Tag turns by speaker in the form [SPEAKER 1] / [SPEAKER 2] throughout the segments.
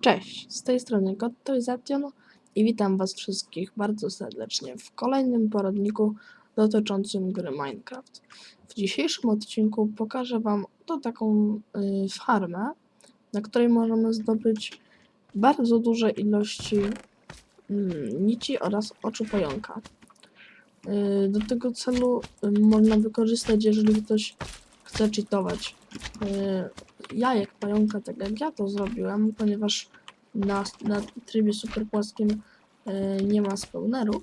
[SPEAKER 1] Cześć, z tej strony Gottoization i witam was wszystkich bardzo serdecznie w kolejnym poradniku dotyczącym gry Minecraft. W dzisiejszym odcinku pokażę wam to taką y, farmę, na której możemy zdobyć bardzo duże ilości mm, nici oraz oczu pająka. Y, do tego celu y, można wykorzystać, jeżeli ktoś chce cheatować. Y, jajek pająka, tak jak ja to zrobiłem, ponieważ na, na trybie super płaskim y, nie ma spawnerów.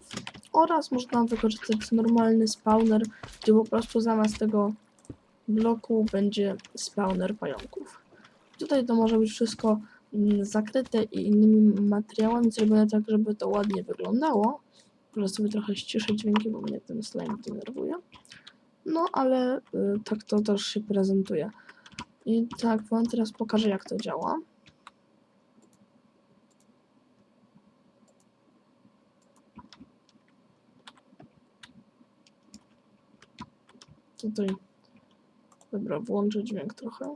[SPEAKER 1] Oraz można wykorzystać normalny spawner, gdzie po prostu zamiast tego bloku będzie spawner pająków. Tutaj to może być wszystko mm, zakryte i innymi materiałami zrobione tak, żeby to ładnie wyglądało. Może sobie trochę ściszę dźwięki, bo mnie ten slime denerwuje. No ale y, tak to też się prezentuje. I tak wam teraz pokażę jak to działa. Tutaj. Dobra, włączę dźwięk trochę.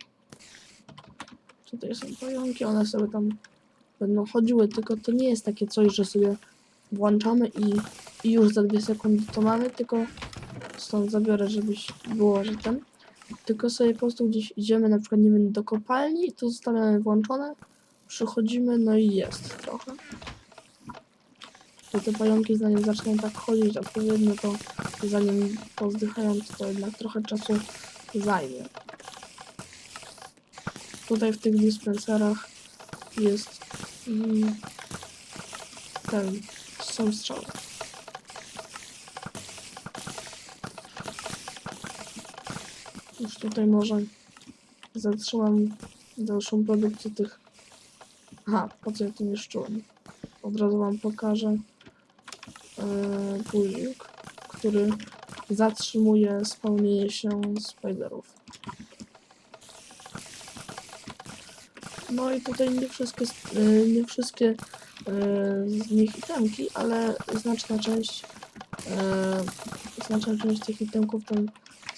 [SPEAKER 1] Tutaj są pająki, one sobie tam będą chodziły, tylko to nie jest takie coś, że sobie włączamy i, i już za dwie sekundy to mamy, tylko stąd zabiorę, żebyś było, że ten. Tylko sobie po prostu gdzieś idziemy, na przykład nie wiem, do kopalni to zostawiamy włączone, przychodzimy, no i jest trochę. Bo te pająki zanim zaczną tak chodzić odpowiednio, to zanim pozdychają, to, to jednak trochę czasu zajmie. Tutaj w tych dispenserach jest mm, ten, są. Już tutaj może zatrzymam dalszą produkcję tych... Aha, po co ja to niszczyłem? Od razu wam pokażę yy, który zatrzymuje spełnienie się spiderów. No i tutaj nie wszystkie, yy, nie wszystkie yy, z nich itemki, ale znaczna część znaczna część tych itemków tam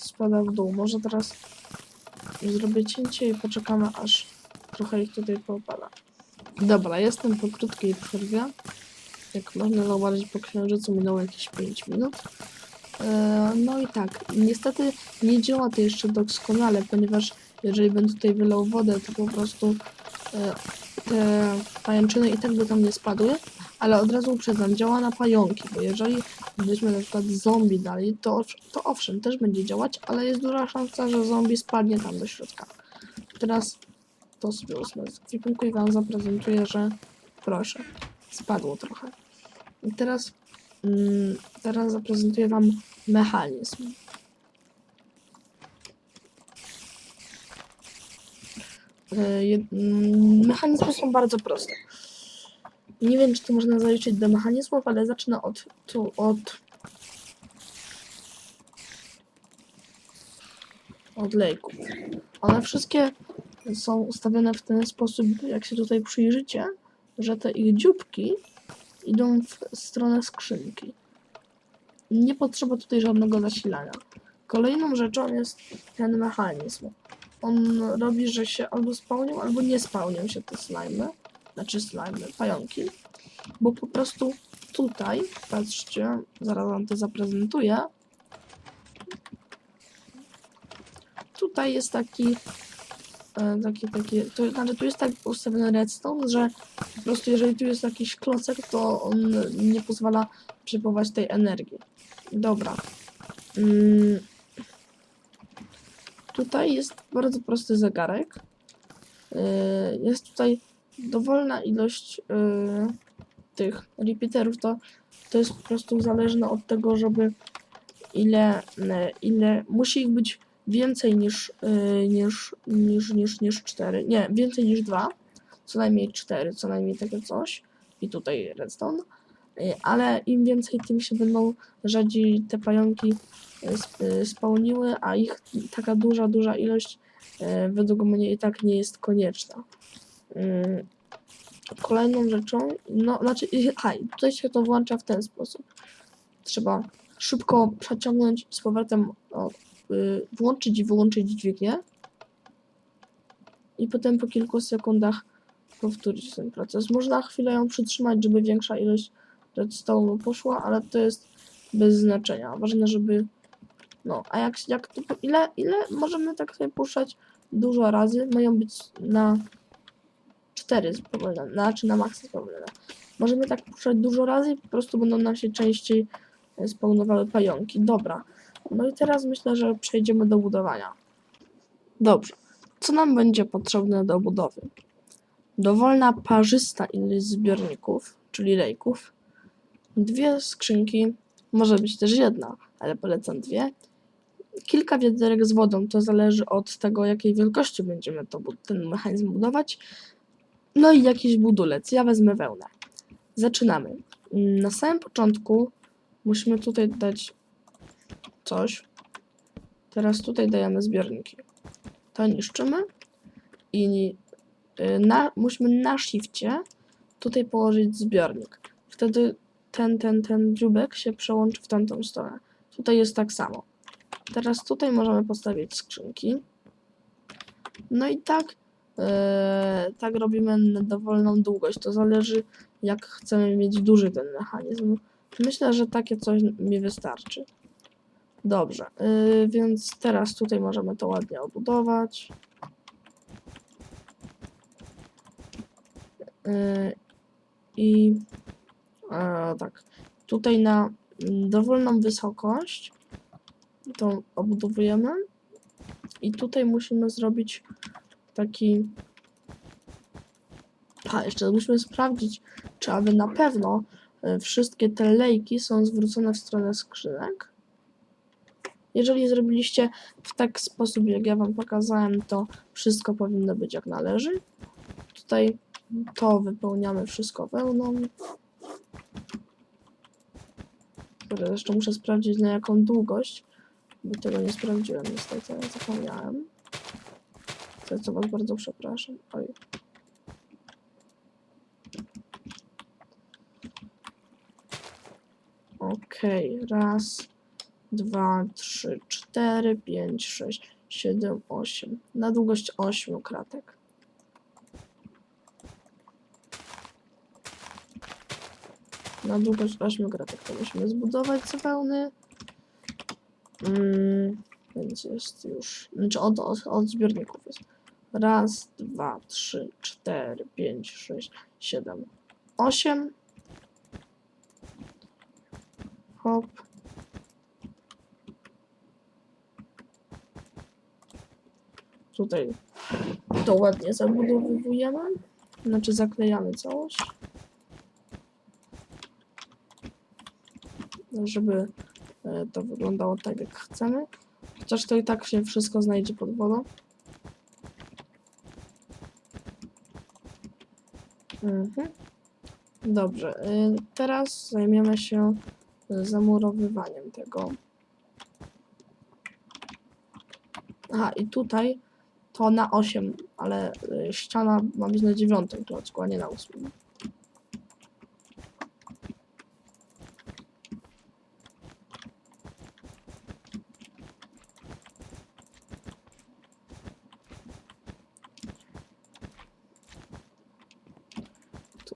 [SPEAKER 1] spada w dół. Może teraz zrobię cięcie i poczekamy aż trochę ich tutaj popada. Dobra, jestem po krótkiej przerwie. Jak można zauważyć po księżycu minęło jakieś 5 minut. E, No i tak, niestety nie działa to jeszcze doskonale, ponieważ jeżeli bym tutaj wylał wodę, to po prostu e, te pajęczyny i tak by tam nie spadły, ale od razu uprzedzam, działa na pająki, bo jeżeli byśmy na przykład zombie dali, to, to owszem, też będzie działać, ale jest duża szansa, że zombie spadnie tam do środka. Teraz to sobie ósme z ekwipunku i wam zaprezentuję, że proszę, spadło trochę. I teraz, mm, teraz zaprezentuję wam mechanizm. E, mm, Mechanizmy są bardzo proste. Nie wiem, czy to można zaliczyć do mechanizmów, ale zacznę od, tu, od od lejków. One wszystkie są ustawione w ten sposób, jak się tutaj przyjrzycie, że te ich dzióbki idą w stronę skrzynki. Nie potrzeba tutaj żadnego zasilania. Kolejną rzeczą jest ten mechanizm. On robi, że się albo spełnią, albo nie spełnią się te slimy, znaczy slimy, pająki, bo po prostu tutaj, patrzcie, zaraz wam to zaprezentuję, tutaj jest taki e, taki, taki, to znaczy tu jest tak ustawiony redstone, że po prostu jeżeli tu jest jakiś klocek, to on nie pozwala przepływać tej energii. Dobra. Mm. Tutaj jest bardzo prosty zegarek. Yy, Jest tutaj dowolna ilość yy, tych repeaterów, to, to jest po prostu zależne od tego, żeby ile, yy, ile musi ich być więcej niż, yy, niż, niż, niż, niż 4. Nie, więcej niż 2. Co najmniej 4, co najmniej takie coś. I tutaj redstone. Ale im więcej, tym się będą rzadziej te pająki sp- spełniły, a ich taka duża, duża ilość według mnie i tak nie jest konieczna. Yy, Kolejną rzeczą, no znaczy, aha, i tutaj się to włącza w ten sposób. Trzeba szybko przeciągnąć z powrotem o, y, włączyć i wyłączyć dźwignię i potem po kilku sekundach powtórzyć ten proces. Można chwilę ją przytrzymać, żeby większa ilość redstone'u poszła, ale to jest bez znaczenia. Ważne, żeby... No, a jak, jak ile, ile możemy tak sobie puszczać dużo razy? Mają być na 4 spowolnione, znaczy na maksa spowolnione. Możemy tak puszczać dużo razy i po prostu będą nam się częściej e, spawnowały pająki. Dobra. No i teraz myślę, że przejdziemy do budowania. Dobrze. Co nam będzie potrzebne do budowy? Dowolna parzysta ilość zbiorników, czyli lejków, dwie skrzynki, może być też jedna, ale polecam dwie. Kilka wiaderek z wodą, to zależy od tego, jakiej wielkości będziemy to, ten mechanizm budować. No i jakiś budulec. Ja wezmę wełnę. Zaczynamy. Mm, Na samym początku musimy tutaj dać coś. Teraz tutaj dajemy zbiorniki. To niszczymy i y, na, musimy na shifcie tutaj położyć zbiornik. Wtedy ten, ten, ten dziubek się przełączy w tamtą stronę. Tutaj jest tak samo. Teraz tutaj możemy postawić skrzynki. No i tak, e, tak robimy na dowolną długość. To zależy, jak chcemy mieć duży ten mechanizm. Myślę, że takie coś mi wystarczy. Dobrze, e, więc teraz tutaj możemy to ładnie obudować. E, I tak, tutaj na mm, dowolną wysokość to obudowujemy i tutaj musimy zrobić taki a jeszcze musimy sprawdzić czy aby na pewno e, wszystkie te lejki są zwrócone w stronę skrzynek. Jeżeli zrobiliście w tak sposób jak ja wam pokazałem to wszystko powinno być jak należy. Tutaj to wypełniamy wszystko wełną. Dobra, jeszcze muszę sprawdzić na jaką długość bo tego nie sprawdziłem niestety, zapomniałem. Za co was bardzo przepraszam. Oj. Okej, raz, dwa, trzy, cztery, pięć, sześć, siedem, osiem. Na długość ośmiu kratek. Na długość ośmiu kratek to musimy zbudować z. Mm, więc jest już. Znaczy od, od zbiorników jest. Raz, dwa, trzy, cztery, pięć, sześć, siedem, osiem. Hop. Tutaj to ładnie zabudowujemy. Znaczy zaklejamy całość. Żeby e, to wyglądało tak jak chcemy. Chociaż to i tak się wszystko znajdzie pod wodą. Mhm. Dobrze, y, teraz zajmiemy się zamurowywaniem tego. Aha, i tutaj to na 8, ale y, ściana ma być na 9 klocku, a nie na 8.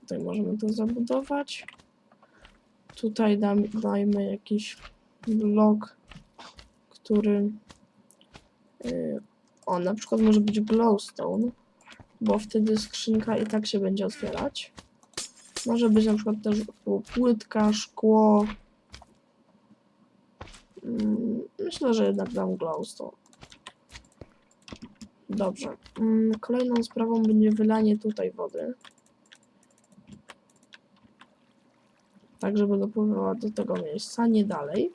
[SPEAKER 1] Tutaj możemy to zabudować. Tutaj dam, dajmy jakiś blok, który. Yy, o, na przykład może być glowstone, bo wtedy skrzynka i tak się będzie otwierać. Może być na przykład też płytka, szkło. Mm, Myślę, że jednak dam glowstone. Dobrze. Mm, Kolejną sprawą będzie wylanie tutaj wody. Tak żeby dopływała do tego miejsca, nie dalej.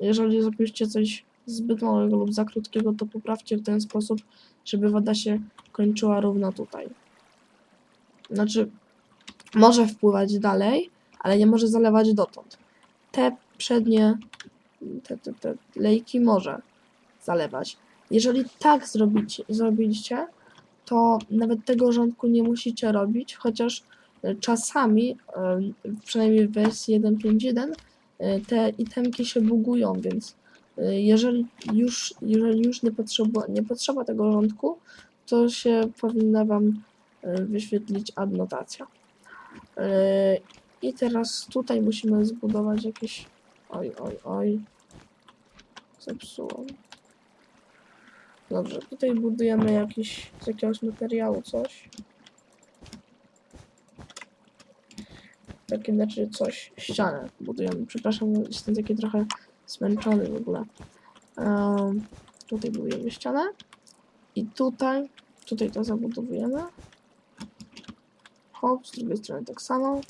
[SPEAKER 1] Jeżeli zrobiliście coś zbyt małego lub za krótkiego, to poprawcie w ten sposób, żeby woda się kończyła równo tutaj. Znaczy, może wpływać dalej, ale nie może zalewać dotąd. Te przednie, te, te, te lejki może zalewać. Jeżeli tak zrobicie, zrobiliście, to nawet tego rządku nie musicie robić, chociaż czasami, e, przynajmniej w wersji 1.5.1, e, te itemki się bugują, więc e, jeżeli już, jeżeli już nie, potrzeba, nie potrzeba tego rządku, to się powinna Wam y, wyświetlić adnotacja. I teraz tutaj musimy zbudować jakieś... Oj, oj, oj. Zepsułam. Dobrze, tutaj budujemy jakiś, z jakiegoś materiału coś. Takie znaczy coś, ścianę budujemy. Przepraszam, jestem taki trochę zmęczony w ogóle. Em, tutaj budujemy ścianę. I tutaj, tutaj to zabudowujemy. Hop, z drugiej strony tak samo.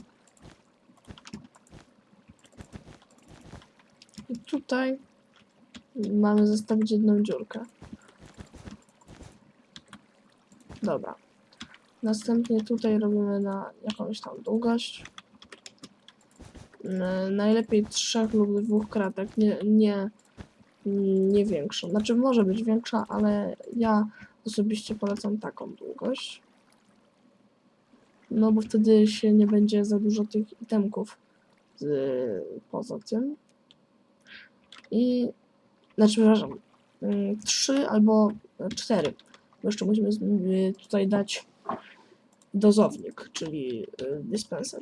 [SPEAKER 1] I tutaj mamy zostawić jedną dziurkę. Dobra. Następnie tutaj robimy na jakąś tam długość. Najlepiej trzech lub dwóch kratek, nie, nie, nie większą. Znaczy może być większa, ale ja osobiście polecam taką długość. No bo wtedy się nie będzie za dużo tych itemków z, poza tym. I znaczy, przepraszam, mm, trzy albo cztery. Bo jeszcze musimy y, tutaj dać dozownik, czyli y, dispenser.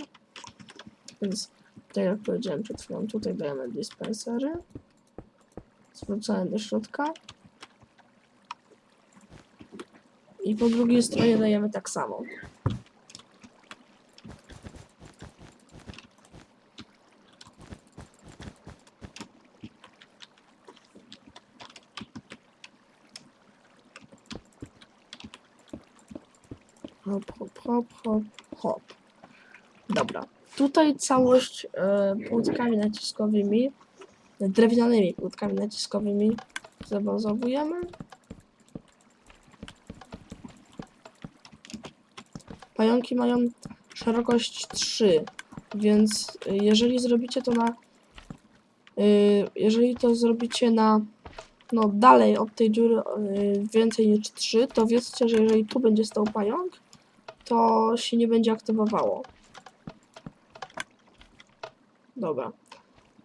[SPEAKER 1] Więc tak jak powiedziałem przed chwilą, tutaj dajemy dispensery. Zwrócamy do środka. I po drugiej stronie dajemy tak samo. Hop, hop, hop, hop, hop. Dobra. Tutaj całość e, płytkami naciskowymi, drewnianymi płytkami naciskowymi zabazowujemy. Pająki mają szerokość 3, więc jeżeli zrobicie to na y, jeżeli to zrobicie na no dalej od tej dziury y, więcej niż 3, to wiedzcie, że jeżeli tu będzie stał pająk, to się nie będzie aktywowało. Dobra.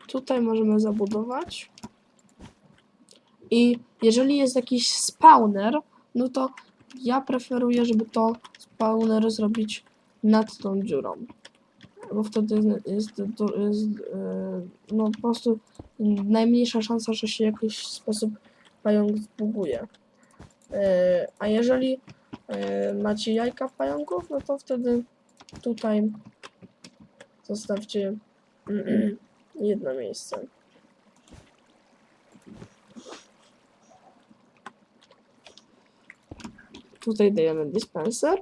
[SPEAKER 1] Tutaj możemy zabudować. I jeżeli jest jakiś spawner, no to ja preferuję, żeby to spawner zrobić nad tą dziurą. Bo wtedy jest, jest, e, no po prostu najmniejsza szansa, że się w jakiś sposób pająk zbuguje. E, A jeżeli e, macie jajka pająków, no to wtedy tutaj zostawcie jedno miejsce. Tutaj dajemy dispenser.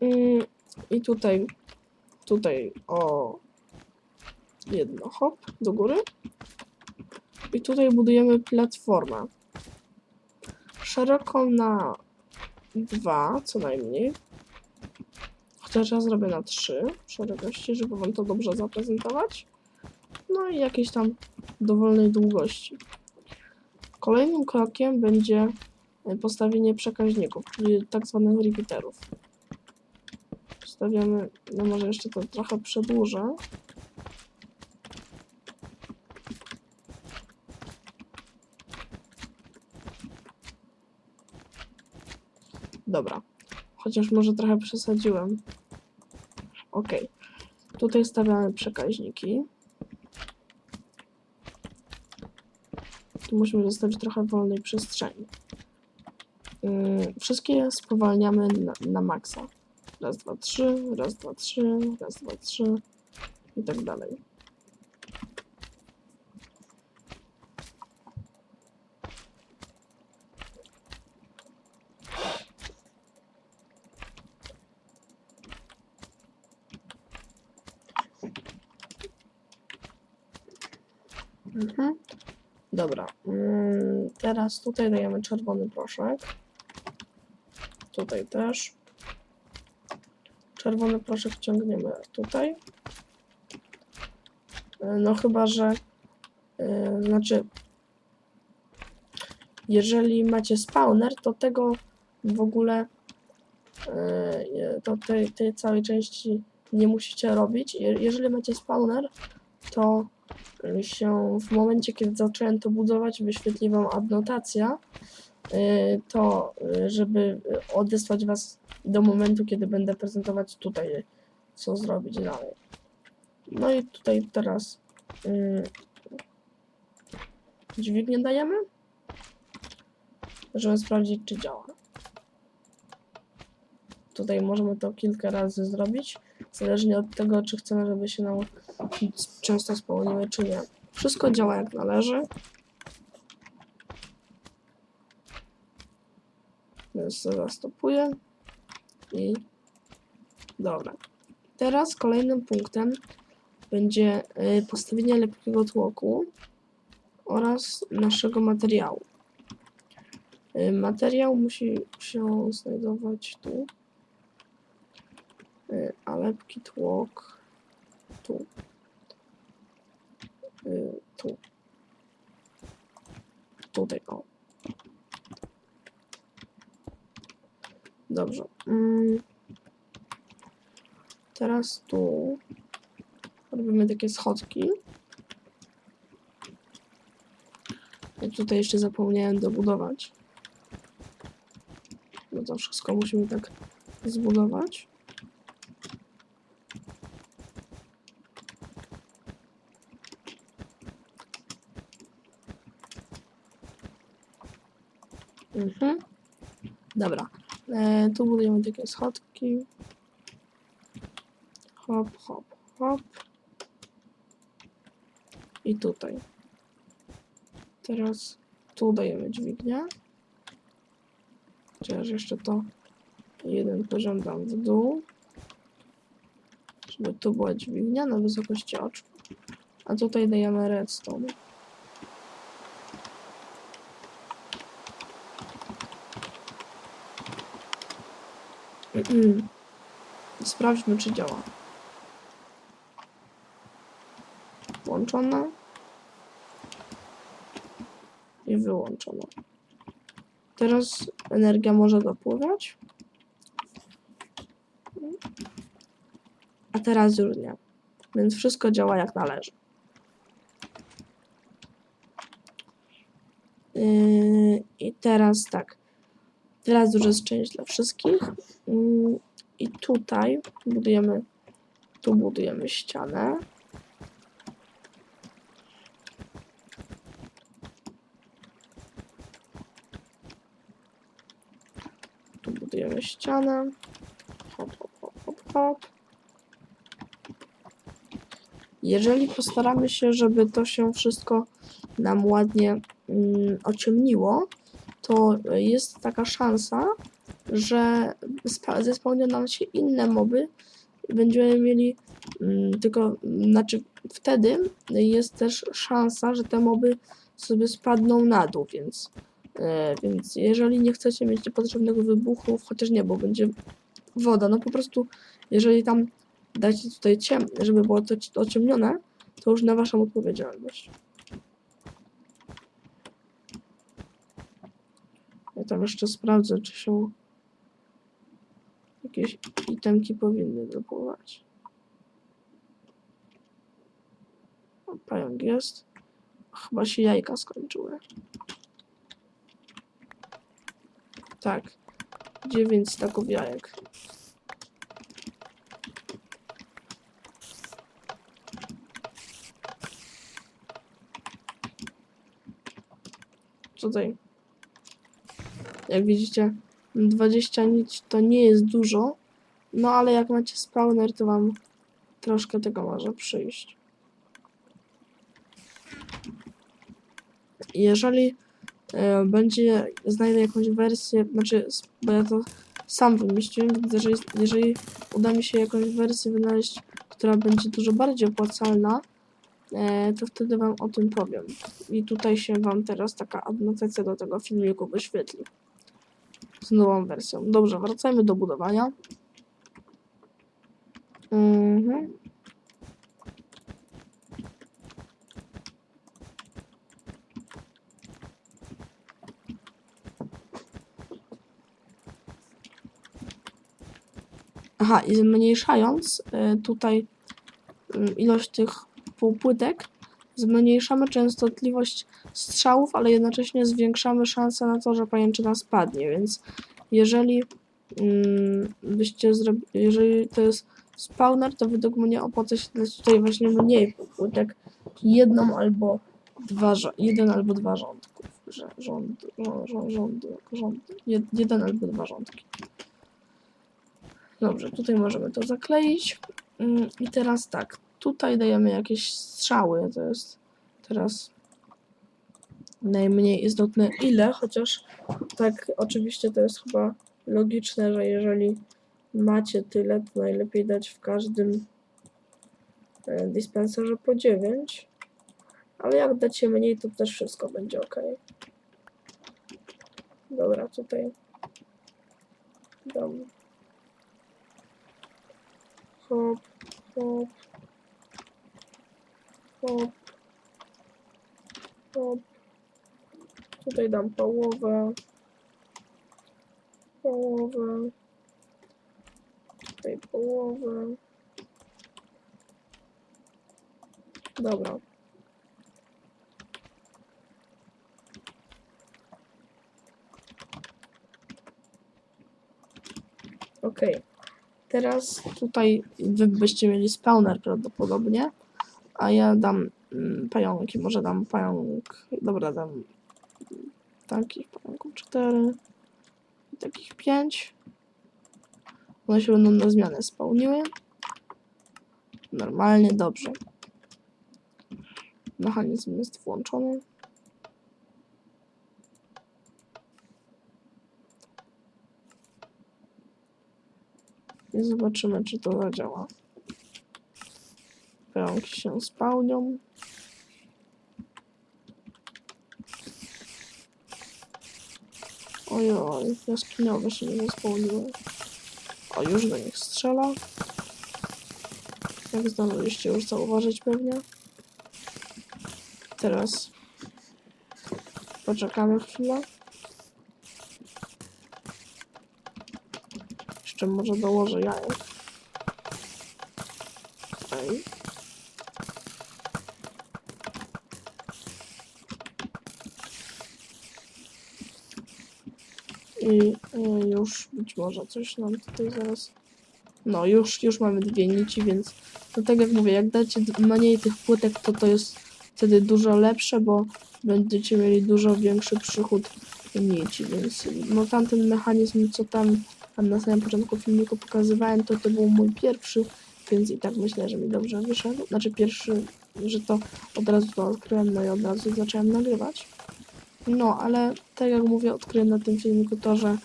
[SPEAKER 1] Mm, i tutaj tutaj o jedno hop do góry. I tutaj budujemy platformę. Szeroką na dwa co najmniej. Chociaż ja zrobię na trzy szerokości, żeby wam to dobrze zaprezentować no i jakieś tam dowolnej długości kolejnym krokiem będzie e, postawienie przekaźników, czyli tak zwanych repeaterów stawiamy, no może jeszcze to trochę przedłużę. Dobra, chociaż może trochę przesadziłem. Ok, tutaj stawiamy przekaźniki. Musimy zostawić trochę wolnej przestrzeni. Yy, wszystkie spowalniamy na, na maksa. Raz, dwa, trzy, raz, dwa, trzy, raz, dwa, trzy i tak dalej. Mhm. Dobra. Mm, teraz tutaj dajemy czerwony proszek. Tutaj też. Czerwony proszek ciągniemy tutaj. E, No chyba, że e, znaczy jeżeli macie spawner, to tego w ogóle e, to tej, tej całej części nie musicie robić. Je- Jeżeli macie spawner, to się w momencie, kiedy zacząłem to budować, wyświetli wam adnotacja y, to, y, żeby odesłać Was do momentu, kiedy będę prezentować tutaj, co zrobić dalej. No i tutaj teraz y, dźwignię dajemy, żeby sprawdzić, czy działa. Tutaj możemy to kilka razy zrobić, zależnie od tego, czy chcemy, żeby się nam często spełniły, czy nie. Wszystko działa jak należy. Więc to zastopuję. I dobra. Teraz kolejnym punktem będzie y, postawienie lepkiego tłoku oraz naszego materiału. Y, Materiał musi się znajdować tu, Y, a lepki tłok tu. Y, Tu. Tutaj, o. Dobrze. Mm. Teraz tu robimy takie schodki. I tutaj jeszcze zapomniałem dobudować. No to wszystko musimy tak zbudować. Mhm. Dobra. E, tu budujemy takie schodki. Hop, hop, hop. I tutaj. Teraz tu dajemy dźwignię. Chociaż jeszcze to jeden poziom dam w dół. Żeby tu była dźwignia na wysokości oczu. A tutaj dajemy redstone. Sprawdźmy, czy działa. Włączona. I wyłączona. Teraz energia może dopływać. A teraz już nie. Więc wszystko działa jak należy. Yy, I teraz tak. Teraz już jest część dla wszystkich. Yy, I tutaj budujemy, tu budujemy ścianę. Tu budujemy ścianę. Hop, hop, hop, hop, hop. Jeżeli postaramy się, żeby to się wszystko nam ładnie mm, ociemniło, to jest taka szansa, że spa- zespełnią nam się inne moby i będziemy mieli mm, tylko, znaczy wtedy jest też szansa, że te moby sobie spadną na dół, więc, e, więc jeżeli nie chcecie mieć niepotrzebnego wybuchu, chociaż nie, bo będzie woda, no po prostu jeżeli tam dacie tutaj ciem, żeby było to ci- ociemnione, to już na waszą odpowiedzialność. Ja tam jeszcze sprawdzę, czy się jakieś itemki powinny dopływać. Pająk jest. Chyba się jajka skończyły. Tak. 9 staków jajek. Tutaj jak widzicie, 20 nic to nie jest dużo, no ale jak macie spawner, to wam troszkę tego może przyjść. Jeżeli e, będzie, znajdę jakąś wersję, znaczy, bo ja to sam wymyśliłem, więc jeżeli, jeżeli uda mi się jakąś wersję wynaleźć, która będzie dużo bardziej opłacalna, e, to wtedy wam o tym powiem. I tutaj się wam teraz taka adnotacja do tego filmiku wyświetli z nową wersją. Dobrze, wracajmy do budowania. Mhm. Aha, i zmniejszając y, tutaj y, ilość tych półpłytek, zmniejszamy częstotliwość strzałów, ale jednocześnie zwiększamy szanse na to, że pajęczyna spadnie, więc jeżeli mm, byście zrobi, jeżeli to jest spawner, to według mnie opłaca się dać tutaj właśnie mniej płytek, jedną albo dwa, jeden albo dwa rządków, że, rząd, rząd, rząd, rząd, rząd, jed, jeden albo dwa rządki. Dobrze, tutaj możemy to zakleić. Mm, I teraz tak, tutaj dajemy jakieś strzały, to jest teraz najmniej istotne ile, chociaż tak oczywiście to jest chyba logiczne, że jeżeli macie tyle, to najlepiej dać w każdym e, dispenserze po 9, ale jak dacie mniej, to też wszystko będzie ok. Dobra, tutaj. Dam hop, hop, hop, hop. Tutaj dam połowę, połowę, tutaj połowę. Dobra. Okej. Teraz tutaj wy byście mieli spawner prawdopodobnie, a ja dam mm, pająki, może dam pająk, dobra dam takich pająków 4 i takich 5. One się będą na zmianę spełniły. Normalnie, dobrze. Mechanizm jest włączony. I zobaczymy, czy to zadziała. Pająki się spełnią. Ojoj, jaskiniowe się nie spełniły. O, już do nich strzela. Jak zdążyliście już zauważyć pewnie. Teraz poczekamy chwilę. Jeszcze może dołożę jajek. Okej. I y, już może coś nam tutaj zaraz. No, już, już mamy dwie nici, więc no tak jak mówię, jak dacie mniej tych płytek, to to jest wtedy dużo lepsze, bo będziecie mieli dużo większy przychód nici, więc no tamten mechanizm, co tam, tam na samym początku filmiku pokazywałem, to to był mój pierwszy, więc i tak myślę, że mi dobrze wyszedł. Znaczy pierwszy, że to od razu to odkryłem, no i od razu zacząłem nagrywać. No, ale tak jak mówię, odkryłem na tym filmiku to, że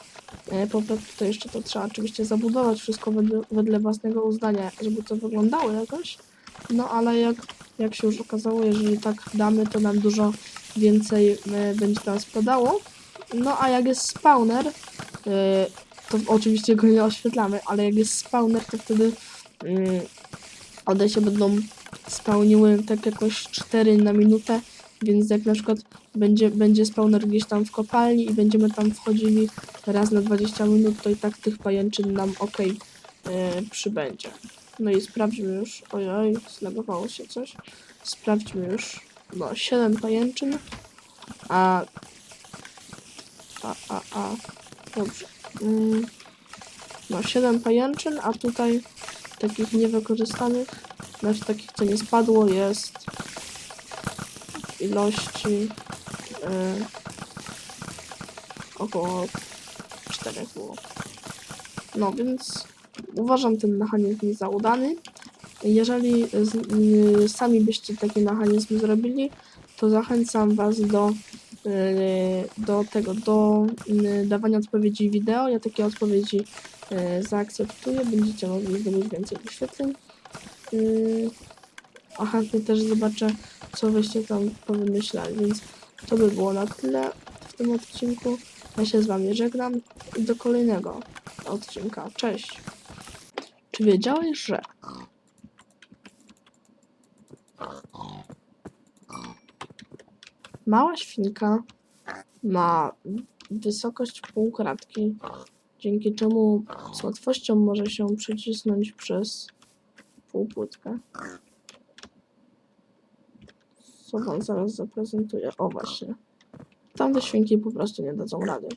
[SPEAKER 1] e, po prostu to jeszcze to trzeba oczywiście zabudować wszystko wedle, wedle własnego uznania, żeby to wyglądało jakoś. No, ale jak, jak się już okazało, jeżeli tak damy, to nam dużo więcej e, będzie tam spadało. No, a jak jest spawner, e, to oczywiście go nie oświetlamy, ale jak jest spawner, to wtedy mm, one się będą spełniły tak jakoś 4 na minutę, więc jak na przykład będzie, będzie spawner gdzieś tam w kopalni i będziemy tam wchodzili raz na 20 minut, to i tak tych pajęczyn nam ok e, przybędzie. No i sprawdźmy już. Ojoj, zlagowało się coś. Sprawdźmy już. No, 7 pajęczyn. A. A, a, a. Dobrze. Mm. No, 7 pajęczyn, a tutaj takich niewykorzystanych, znaczy takich, co nie spadło, jest ilości y, około 4 było. No więc uważam ten mechanizm za udany. Jeżeli z, y, sami byście taki mechanizm zrobili, to zachęcam Was do, y, do tego, do y, dawania odpowiedzi wideo. Ja takie odpowiedzi y, zaakceptuję, będziecie mogli zdobyć więcej wyświetleń. Y, a chętnie też zobaczę, co wyście tam powymyślali, więc to by było na tyle w tym odcinku. Ja się z Wami żegnam i do kolejnego odcinka. Cześć! Czy wiedziałeś, że mała świnka ma wysokość półkratki, dzięki czemu z łatwością może się przycisnąć przez półpłytkę? Co wam zaraz zaprezentuję. O właśnie. Tamte świnki po prostu nie dadzą rady.